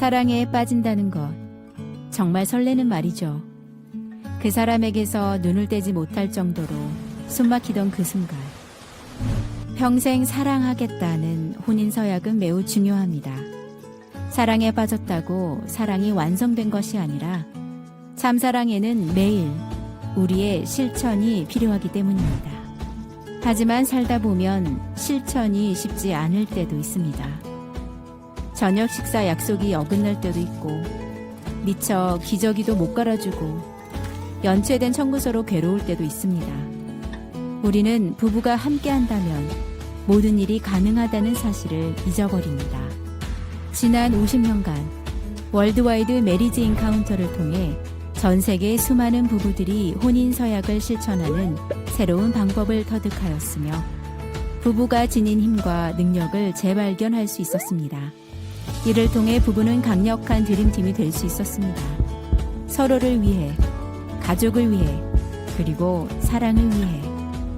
사랑에 빠진다는 것. 정말 설레는 말이죠. 그 사람에게서 눈을 떼지 못할 정도로 숨막히던 그 순간. 평생 사랑하겠다는 혼인 서약은 매우 중요합니다. 사랑에 빠졌다고 사랑이 완성된 것이 아니라 참사랑에는 매일 우리의 실천이 필요하기 때문입니다. 하지만 살다 보면 실천이 쉽지 않을 때도 있습니다. 저녁 식사 약속이 어긋날 때도 있고, 미처 기저귀도 못 갈아주고, 연체된 청구서로 괴로울 때도 있습니다. 우리는 부부가 함께 한다면 모든 일이 가능하다는 사실을 잊어버립니다. 지난 50년간 월드와이드 메리지 인카운터를 통해 전 세계 수많은 부부들이 혼인 서약을 실천하는 새로운 방법을 터득하였으며 부부가 지닌 힘과 능력을 재발견할 수 있었습니다. 이를 통해 부부는 강력한 드림팀이 될 수 있었습니다. 서로를 위해, 가족을 위해, 그리고 사랑을 위해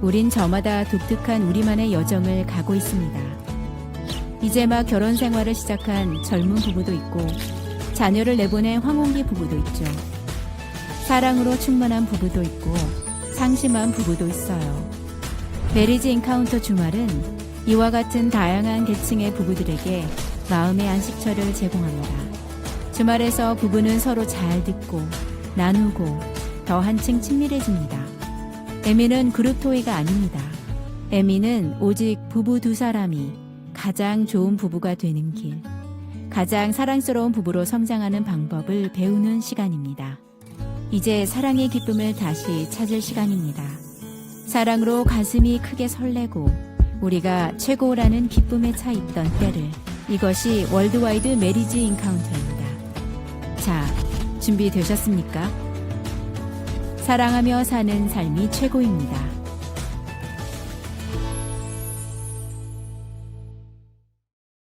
우린 저마다 독특한 우리만의 여정을 가고 있습니다. 이제 막 결혼 생활을 시작한 젊은 부부도 있고 자녀를 내보낸 황혼기 부부도 있죠. 사랑으로 충만한 부부도 있고 상심한 부부도 있어요. 메리지 인카운터 주말은 이와 같은 다양한 계층의 부부들에게 마음의 안식처를 제공합니다. 주말에서 부부는 서로 잘 듣고 나누고 더 한층 친밀해집니다. 에미는 그룹 토이가 아닙니다. 에미는 오직 부부 두 사람이 가장 좋은 부부가 되는 길, 가장 사랑스러운 부부로 성장하는 방법을 배우는 시간입니다. 이제 사랑의 기쁨을 다시 찾을 시간입니다. 사랑으로 가슴이 크게 설레고 우리가 최고라는 기쁨에 차 있던 때를 이것이 월드와이드 메리지 인카운터입니다. 자, 준비되셨습니까? 사랑하며 사는 삶이 최고입니다.